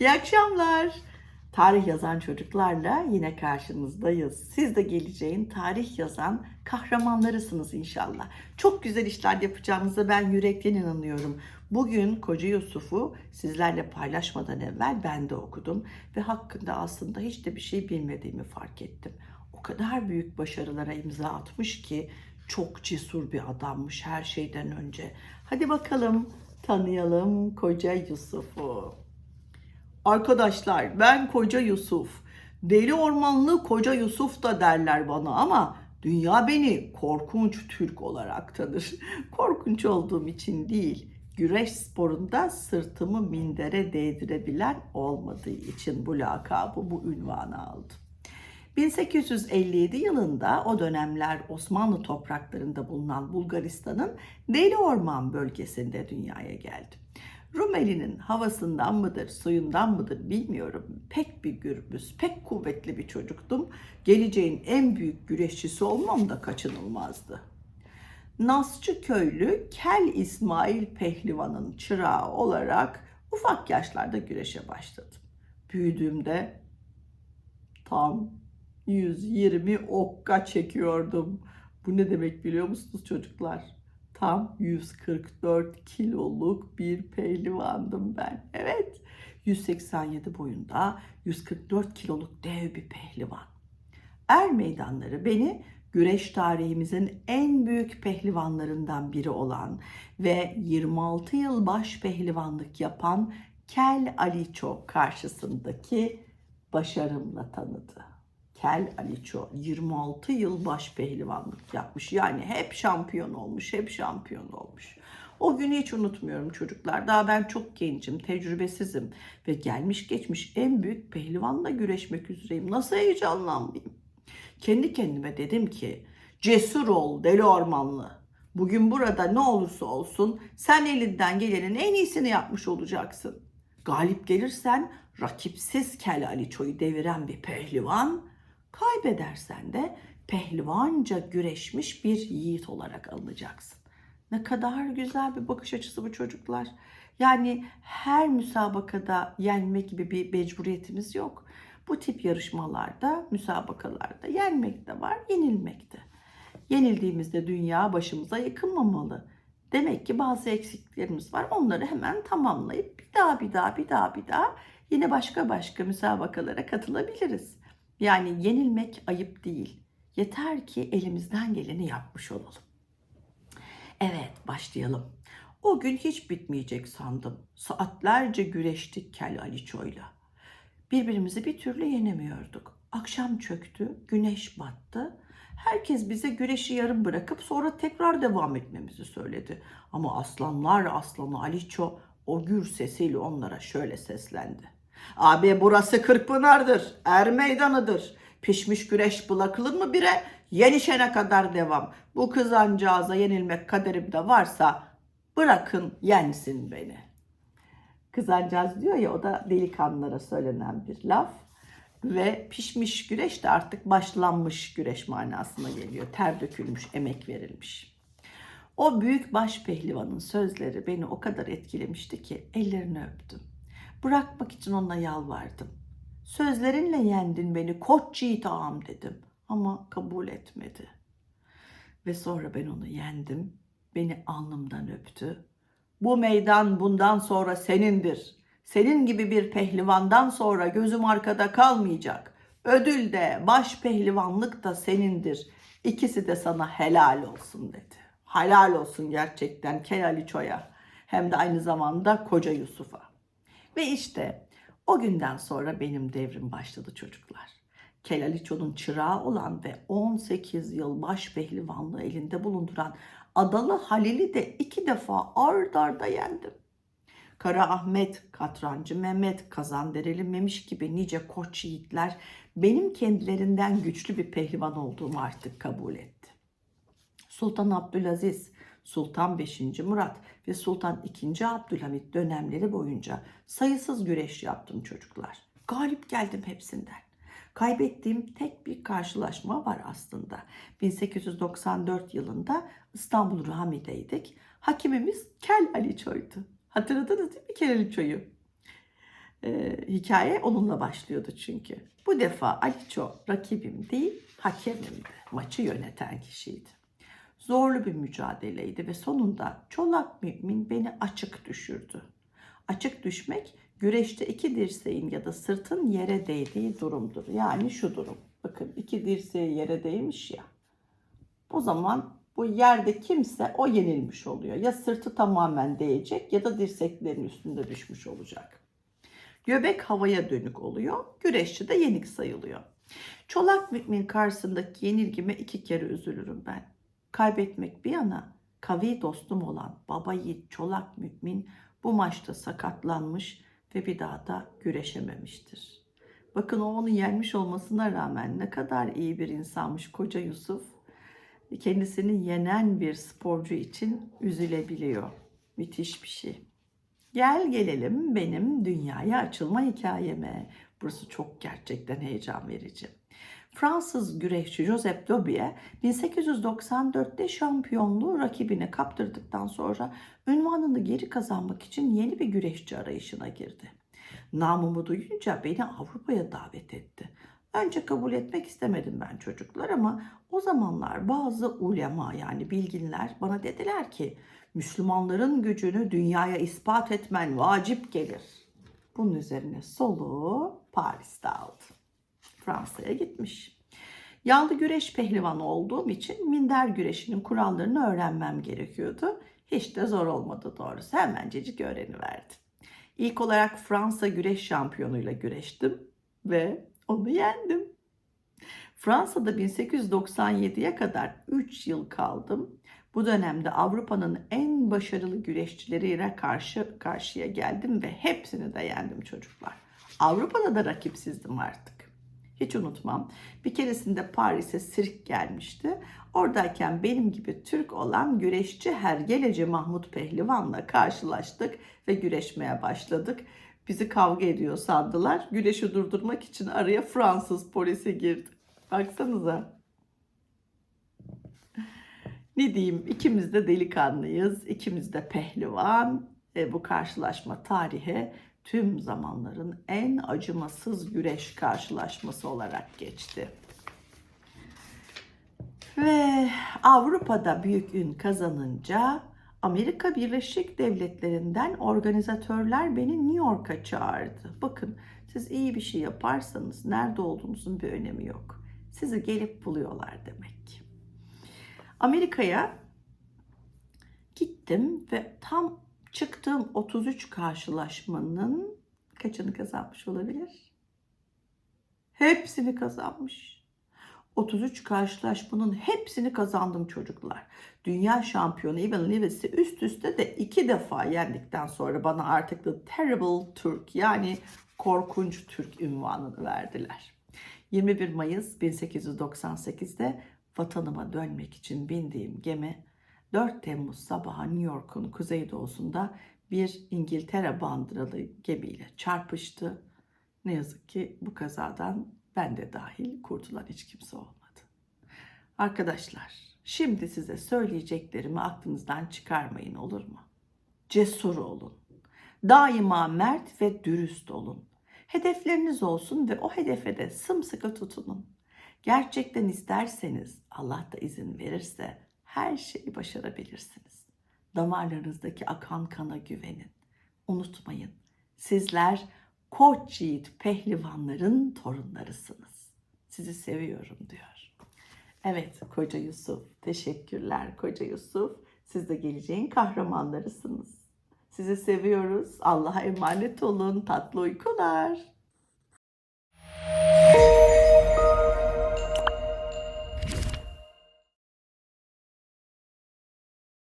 İyi akşamlar. Tarih yazan çocuklarla yine karşınızdayız. Siz de geleceğin tarih yazan kahramanlarısınız inşallah. Çok güzel işler yapacağınıza ben yürekten inanıyorum. Bugün Koca Yusuf'u sizlerle paylaşmadan evvel ben de okudum ve hakkında aslında hiç de bir şey bilmediğimi fark ettim. O kadar büyük başarılara imza atmış ki çok cesur bir adammış her şeyden önce. Hadi bakalım tanıyalım Koca Yusuf'u. Arkadaşlar ben Koca Yusuf. Deli ormanlı Koca Yusuf da derler bana ama dünya beni korkunç Türk olarak tanır. Korkunç olduğum için değil, güreş sporunda sırtımı mindere değdirebilen olmadığı için bu lakabı, bu ünvanı aldım. 1857 yılında o dönemler Osmanlı topraklarında bulunan Bulgaristan'ın Deli Orman bölgesinde dünyaya geldim. Rumeli'nin havasından mıdır, suyundan mıdır bilmiyorum. Pek bir gürbüz, pek kuvvetli bir çocuktum. Geleceğin en büyük güreşçisi olmam da kaçınılmazdı. Nasçı köylü Kel İsmail Pehlivan'ın çırağı olarak ufak yaşlarda güreşe başladım. Büyüdüğümde tam 120 okka çekiyordum. Bu ne demek biliyor musunuz çocuklar? Tam 144 kiloluk bir pehlivandım ben. Evet, 187 boyunda 144 kiloluk dev bir pehlivan. Er meydanları beni güreş tarihimizin en büyük pehlivanlarından biri olan ve 26 yıl baş pehlivanlık yapan Kel Aliço karşısındaki başarımla tanıdı. Kel Aliço 26 yıl baş pehlivanlık yapmış. Yani hep şampiyon olmuş, hep şampiyon olmuş. O günü hiç unutmuyorum çocuklar. Daha ben çok gencim, tecrübesizim ve gelmiş geçmiş en büyük pehlivanla güreşmek üzereyim. Nasıl heyecanlanmayayım? Kendi kendime dedim ki cesur ol deli ormanlı. Bugün burada ne olursa olsun sen elinden gelenin en iyisini yapmış olacaksın. Galip gelirsen rakipsiz Kel Aliço'yu deviren bir pehlivan, kaybedersen de pehlivanca güreşmiş bir yiğit olarak alınacaksın. Ne kadar güzel bir bakış açısı bu çocuklar. Yani her müsabakada yenme gibi bir mecburiyetimiz yok. Bu tip yarışmalarda, müsabakalarda yenmek de var, yenilmek de. Yenildiğimizde dünya başımıza yıkılmamalı. Demek ki bazı eksikliklerimiz var. Onları hemen tamamlayıp bir daha bir daha bir daha bir daha yine başka başka müsabakalara katılabiliriz. Yani yenilmek ayıp değil. Yeter ki elimizden geleni yapmış olalım. Evet, başlayalım. O gün hiç bitmeyecek sandım. Saatlerce güreştik Kel Aliço'yla. Birbirimizi bir türlü yenemiyorduk. Akşam çöktü, güneş battı. Herkes bize güreşi yarım bırakıp sonra tekrar devam etmemizi söyledi. Ama aslanlar aslanı Aliço o gür sesiyle onlara şöyle seslendi. Abi burası Kırkpınar'dır, er meydanıdır. Pişmiş güreş bırakılır mı bire? Yenişene kadar devam. Bu kızancağıza yenilmek kaderimde varsa bırakın yensin beni. Kızancağız diyor ya o da delikanlılara söylenen bir laf. Ve pişmiş güreş de artık başlanmış güreş manasına geliyor. Ter dökülmüş, emek verilmiş. O büyük baş pehlivanın sözleri beni o kadar etkilemişti ki ellerini öptüm. Bırakmak için ona yalvardım. Sözlerinle yendin beni koç yiğit ağam dedim ama kabul etmedi. Ve sonra ben onu yendim. Beni alnımdan öptü. Bu meydan bundan sonra senindir. Senin gibi bir pehlivandan sonra gözüm arkada kalmayacak. Ödül de baş pehlivanlık da senindir. İkisi de sana helal olsun dedi. Helal olsun gerçekten Kel Aliço'ya hem de aynı zamanda koca Yusuf'a. Ve işte o günden sonra benim devrim başladı çocuklar. Kel Aliço'nun çırağı olan ve 18 yıl baş pehlivanlığı elinde bulunduran Adalı Halil'i de iki defa ard arda yendim. Kara Ahmet, Katrancı Mehmet, Kazandereli Memiş gibi nice koç yiğitler benim kendilerinden güçlü bir pehlivan olduğumu artık kabul etti. Sultan Abdülaziz, Sultan 5. Murat ve Sultan 2. Abdülhamit dönemleri boyunca sayısız güreş yaptım çocuklar. Galip geldim hepsinden. Kaybettiğim tek bir karşılaşma var aslında. 1894 yılında İstanbul Rami'deydik. Hakimimiz Kel Aliço'ydu. Hatırladınız değil mi Kel Aliço'yu? Ee, hikaye onunla başlıyordu çünkü. Bu defa Aliço rakibim değil, hakemimdi. Maçı yöneten kişiydi. Zorlu bir mücadeleydi ve sonunda Çolak Mümin beni açık düşürdü. Açık düşmek güreşte iki dirseğin ya da sırtın yere değdiği durumdur. Yani şu durum. Bakın iki dirseği yere değmiş ya. O zaman bu yerde kimse o yenilmiş oluyor. Ya sırtı tamamen değecek ya da dirseklerin üstünde düşmüş olacak. Göbek havaya dönük oluyor. Güreşçi de yenik sayılıyor. Çolak mümin karşısındaki yenilgime iki kere üzülürüm ben. Kaybetmek bir yana kavi dostum olan baba yiğit Çolak mümin bu maçta sakatlanmış ve bir daha da güreşememiştir. Bakın o onu yenmiş olmasına rağmen ne kadar iyi bir insanmış koca Yusuf. Kendisini yenen bir sporcu için üzülebiliyor. Müthiş bir şey. Gel gelelim benim dünyaya açılma hikayeme. Burası çok gerçekten heyecan verici. Fransız güreşçi Joseph Dobier 1894'te şampiyonluğu rakibine kaptırdıktan sonra ünvanını geri kazanmak için yeni bir güreşçi arayışına girdi. Namımı duyunca beni Avrupa'ya davet etti. Önce kabul etmek istemedim ben çocuklar ama o zamanlar bazı ulema yani bilginler bana dediler ki Müslümanların gücünü dünyaya ispat etmen vacip gelir. Bunun üzerine soluğu Paris'te aldı. Fransa'ya gitmiş. Yaldı güreş pehlivanı olduğum için minder güreşinin kurallarını öğrenmem gerekiyordu. Hiç de zor olmadı doğrusu. Hemencecik öğreniverdim. İlk olarak Fransa güreş şampiyonuyla güreştim ve onu yendim. Fransa'da 1897'ye kadar 3 yıl kaldım. Bu dönemde Avrupa'nın en başarılı güreşçileriyle karşı karşıya geldim ve hepsini de yendim çocuklar. Avrupa'da da rakipsizdim artık. Hiç unutmam. Bir keresinde Paris'e sirk gelmişti. Oradayken benim gibi Türk olan güreşçi Hergeleci Mahmut Pehlivan'la karşılaştık ve güreşmeye başladık. Bizi kavga ediyor sandılar. Güreşi durdurmak için araya Fransız polisi girdi. Baksanıza. Ne diyeyim ikimiz de delikanlıyız, ikimiz de pehlivan. E, bu karşılaşma tarihe tüm zamanların en acımasız güreş karşılaşması olarak geçti. Ve Avrupa'da büyük ün kazanınca Amerika Birleşik Devletleri'nden organizatörler beni New York'a çağırdı. Bakın siz iyi bir şey yaparsanız nerede olduğunuzun bir önemi yok. Sizi gelip buluyorlar demek. Amerika'ya gittim ve tam çıktığım 33 karşılaşmanın kaçını kazanmış olabilir? Hepsini kazanmış. 33 karşılaşmanın hepsini kazandım çocuklar. Dünya şampiyonu Ivan Lewis'i üst üste de iki defa yendikten sonra bana artık The Terrible Turk yani korkunç Türk ünvanını verdiler. 21 Mayıs 1898'de vatanıma dönmek için bindiğim gemi 4 Temmuz sabahı New York'un kuzeydoğusunda bir İngiltere bandıralı gemiyle çarpıştı. Ne yazık ki bu kazadan ben de dahil kurtulan hiç kimse olmadı. Arkadaşlar, şimdi size söyleyeceklerimi aklınızdan çıkarmayın olur mu? Cesur olun. Daima mert ve dürüst olun. Hedefleriniz olsun ve o hedefe de sımsıkı tutunun. Gerçekten isterseniz, Allah da izin verirse her şeyi başarabilirsiniz. Damarlarınızdaki akan kana güvenin. Unutmayın, sizler koç yiğit pehlivanların torunlarısınız. Sizi seviyorum diyor. Evet koca Yusuf, teşekkürler koca Yusuf. Siz de geleceğin kahramanlarısınız. Sizi seviyoruz. Allah'a emanet olun. Tatlı uykular.